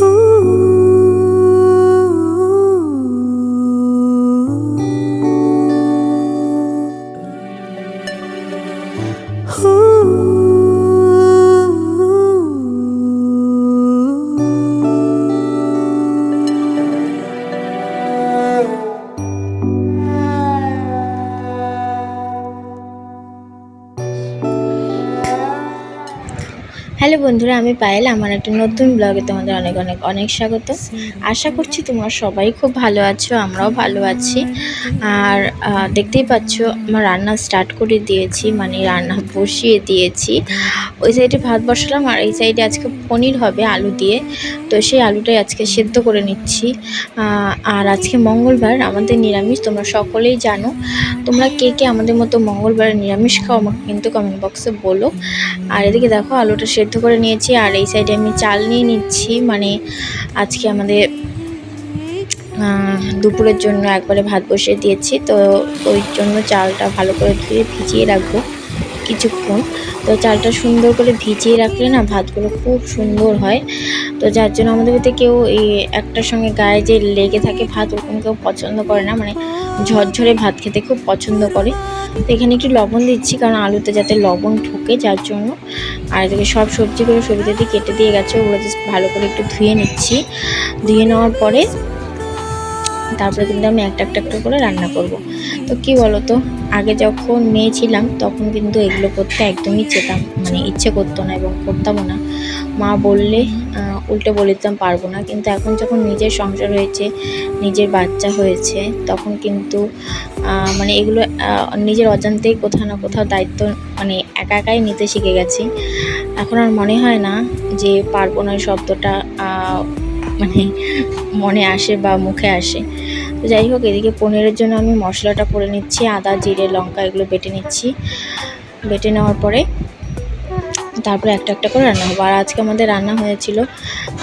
Ooh. Hello বন্ধুরা, আমি পায়েল, আমার একটা নতুন ব্লগে তোমাদের অনেক অনেক অনেক স্বাগত। আশা করছি তোমরা সবাই খুব ভালো আছো, আমরাও ভালো আছি। আর দেখতেই পাচ্ছ, আমার রান্না স্টার্ট করে দিয়েছি মানে রান্না বসিয়ে দিয়েছি। ওই সাইডে ভাত বসালাম, আর এই সাইডে আজকে পনির হবে আলু দিয়ে। তো সেই আলুটাই আজকে সেদ্ধ করে নিচ্ছি। আর আজকে মঙ্গলবার, আমাদের নিরামিষ, তোমরা সকলেই জানো। তোমরা কে কে আমাদের মতো মঙ্গলবার নিরামিষ খাও, আমাকে কিন্তু কমেন্ট বক্সে বলো। আর এদিকে দেখো, আলুটা সেদ্ধ করে নিয়েছি আর এই সাইডে আমি চাল নিয়ে নিচ্ছি। মানে আজকে আমাদের দুপুরের জন্য একবারে ভাত বসিয়ে দিয়েছি। তো ওই জন্য চালটা ভালো করে ধুয়ে ভিজিয়ে রাখব কিছুক্ষণ। তো চালটা সুন্দর করে ভিজিয়ে রাখলে না ভাতগুলো খুব সুন্দর হয়। তো যার জন্য আমাদের বাড়িতে কেউ এই একটার সঙ্গে গায়ে যে লেগে থাকে ভাত, ওরকম কেউ পছন্দ করে না। মানে ঝরঝরে ভাত খেতে খুব পছন্দ করে। তো এখানে একটু লবণ দিচ্ছি, কারণ আলুতে যাতে লবণ ঢোকে, যার জন্য। আর এদিকে সব সবজিগুলো সবজি দিয়ে কেটে দিয়ে গেছে, ওগুলো জাস্ট ভালো করে একটু ধুয়ে নিচ্ছি। ধুয়ে নেওয়ার পরে তারপরে কিন্তু আমি একটা একটা একটা করে রান্না করব। তো কি বলো তো আগে যখন মেয়ে ছিলাম, তখন কিন্তু এগুলো করতে একদমই চেতাম মানে ইচ্ছে করতো না এবং করতামও না। মা বললে উল্টে বলে দিতাম, পারব না। কিন্তু এখন যখন নিজের সংসার হয়েছে, নিজের বাচ্চা হয়েছে, তখন কিন্তু মানে এগুলো নিজের অজান্তেই কোথাও না কোথাও দায়িত্ব মানে একা একাই নিতে শিখে গেছি। এখন আর মনে হয় না যে পারব না শব্দটা মানে মনে আসে বা মুখে আসে। তো যাই হোক, এদিকে পনিরের জন্য আমি মশলাটা করে নিচ্ছি, আদা, জিরে, লঙ্কা এগুলো বেটে নিচ্ছি। বেটে নেওয়ার পরে তারপরে একটা একটা করে রান্না হব। আর আজকে আমাদের রান্না হয়েছিল,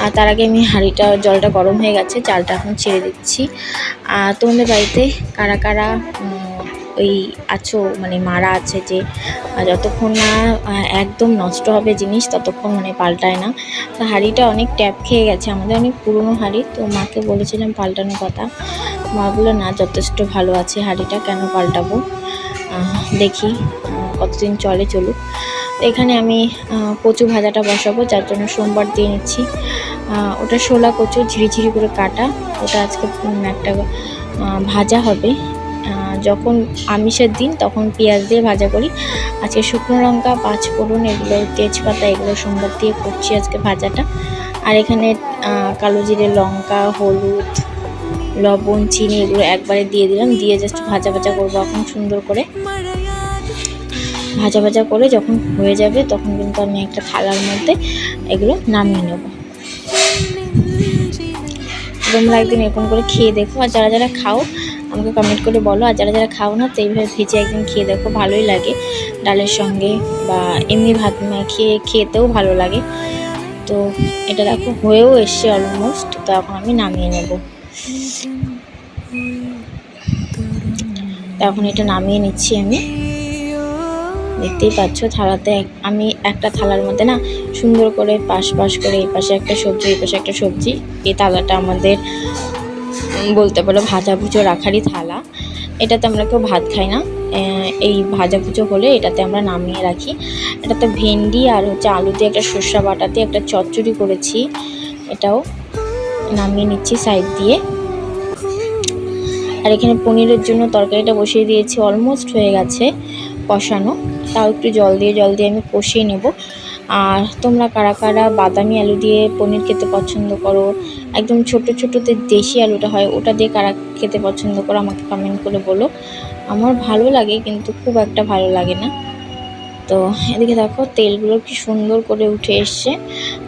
আর তার আগে আমি হাঁড়িটা, জলটা গরম হয়ে গেছে, চালটা এখন ছেড়ে দিচ্ছি। আর তোমাদের বাড়িতে কারা কারা ওই আছো মানে মারা আছে যে যতক্ষণ না একদম নষ্ট হবে জিনিস, ততক্ষণ মানে পাল্টায় না। তো হাঁড়িটা অনেক ট্যাপ খেয়ে গেছে, আমাদের অনেক পুরনো হাঁড়ি। তো মাকে বলেছিলাম পাল্টানোর কথা। মা বলল, না, যথেষ্ট ভালো আছে হাঁড়িটা, কেন পাল্টাবো? দেখি কতদিন চলে চলুক। এখানে আমি কচু ভাজাটা বসাবো, যার জন্য সোমবার দিয়ে নিচ্ছি। ওটা শোলা কচু ঝিরিঝিরি করে কাটা। ওটা আজকে একটা ভাজা হবে। যখন আমিষের দিন, তখন পেঁয়াজ দিয়ে ভাজা করি। আজকে শুকনো লঙ্কা পাঁচ ফোড়ন এগুলো, তেজপাতা, এগুলো সোমবার দিয়ে করছি আজকে ভাজাটা। আর এখানে কালো জিরে লঙ্কা, হলুদ, লবণ, চিনি, এগুলো একবারে দিয়ে দিলাম। দিয়ে জাস্ট ভাজা ভাজা করব এখন সুন্দর করে। ভাজা ভাজা করে যখন হয়ে যাবে তখন কিন্তু আমি একটা থালার মধ্যে এগুলো নামিয়ে নেব। তোমরা একদিন এরকম করে খেয়ে দেখো আর যারা যারা খাও, আমাকে কমেন্ট করে বলো। আর যারা যারা খাও না, তো এইভাবে ভেজে একদিন খেয়ে দেখো, ভালোই লাগে। ডালের সঙ্গে বা এমনি ভাত খেয়ে খেতেও ভালো লাগে। তো এটা দেখো, হয়েও এসছে অলমোস্ট তো এখন আমি নামিয়ে নেব। এখন এটা নামিয়ে নিচ্ছি আমি। দেখতেই পাচ্ছ থালাতে আমি একটা থালার মধ্যে না সুন্দর করে পাশ পাশ করে এই পাশে একটা সবজি, এই পাশে একটা সবজি। এই থালাটা আমাদের বলতে পারো ভাজা ভুজো রাখারই থালা। এটাতে আমরা কেউ ভাত খাই না। এই ভাজা ভুজো হলে এটাতে আমরা নামিয়ে রাখি। এটাতে ভেন্ডি আর হচ্ছে আলু দিয়ে একটা সর্ষা বাটা দিয়ে একটা চচ্চড়ি করেছি। এটাও নামিয়ে নিচ্ছি সাইড দিয়ে। আর এখানে পনিরের জন্য তরকারিটা বসিয়ে দিয়েছি। অলমোস্ট হয়ে গেছে কষানো। তাও একটু জল দিয়ে জল দিয়ে আমি কষিয়ে নেব। আর তোমরা কারা কারা বাদামি আলু দিয়ে পনির খেতে পছন্দ করো, একদম ছোট ছোটোতে দেশি আলুটা হয়, ওটা দিয়ে কারা খেতে পছন্দ করো আমাকে কমেন্ট করে বলো। আমার ভালো লাগে কিন্তু খুব একটা ভালো লাগে না। তো এদিকে দেখো, তেলগুলো কি সুন্দর করে উঠে এসছে,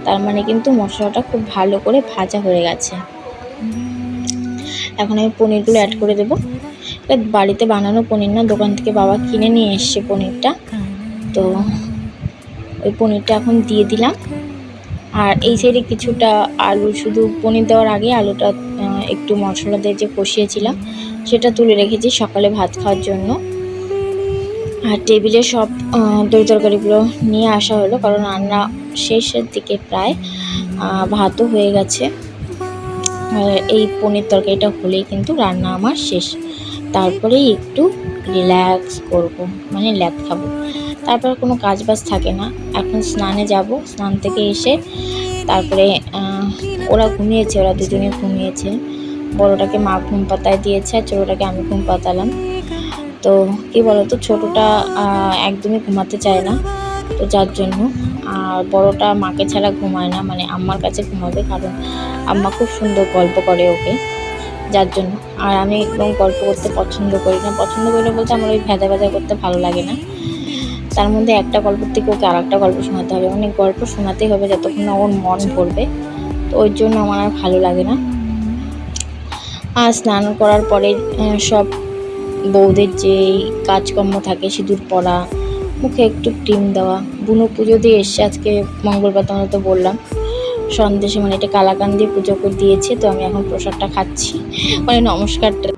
তার মানে কিন্তু মশলাটা খুব ভালো করে ভাজা হয়ে গেছে। এখন আমি পনিরগুলো অ্যাড করে দেবো। বাড়িতে বানানো পনির না, দোকান থেকে বাবা কিনে নিয়ে এসছে পনিরটা। তো ওই পনিরটা এখন দিয়ে দিলাম। আর এই সাইডে কিছুটা আলু, শুধু পনির দেওয়ার আগে আলুটা একটু মশলা দিয়ে যে কষিয়েছিলাম, সেটা তুলে রেখেছি সকালে ভাত খাওয়ার জন্য। আর টেবিলে সব দই তরকারিগুলো নিয়ে আসা হলো, কারণ রান্না শেষের দিকে প্রায় ভাতও হয়ে গেছে। এই পনির তরকারিটা হলেই কিন্তু রান্না আমার শেষ। তারপরেই একটু রিল্যাক্স করব মানে ল্যাদ খাব। তারপর কোনো কাজ বাজ থাকে না। এখন স্নানে যাব, স্নান থেকে এসে তারপরে ওরা ঘুমিয়েছে, ওরা দুজনে ঘুমিয়েছে। বড়োটাকে মা ঘুম পাতায় দিয়েছে আর ছোটোটাকে আমি ঘুম পাতালাম। তো কী বলতো, ছোটোটা একদমই ঘুমাতে চায় না। তো যার জন্য, আর বড়োটা মাকে ছাড়া ঘুমায় না মানে আম্মার কাছে ঘুমাবে, কারণ আম্মা খুব সুন্দর গল্প করে ওকে। যার জন্য। আর আমি একদম গল্প করতে পছন্দ করি না। পছন্দ করি না বলতে আমার ওই ভেজা ভেজা করতে ভালো লাগে না। তার মধ্যে একটা গল্পের থেকে ওকে আর একটা গল্প শোনাতে হবে। অনেক গল্প শোনাতেই হবে যতক্ষণ না ওর মন ভরবে। তো ওই জন্য আমার আর ভালো লাগে না। আর স্নান করার পরে সব বউদের যে কাজকর্ম থাকে, সিঁদুর পরা মুখে একটু ক্রিম দেওয়া, বুনো পুজো দিয়ে এসছে। আজকে মঙ্গলবার তোমাদের তো বললাম। সন্দেশে মানে এটা কালাকান দিয়ে পুজো করে দিয়েছে, তো আমি এখন প্রসাদটা খাচ্ছি। মানে নমস্কারটা।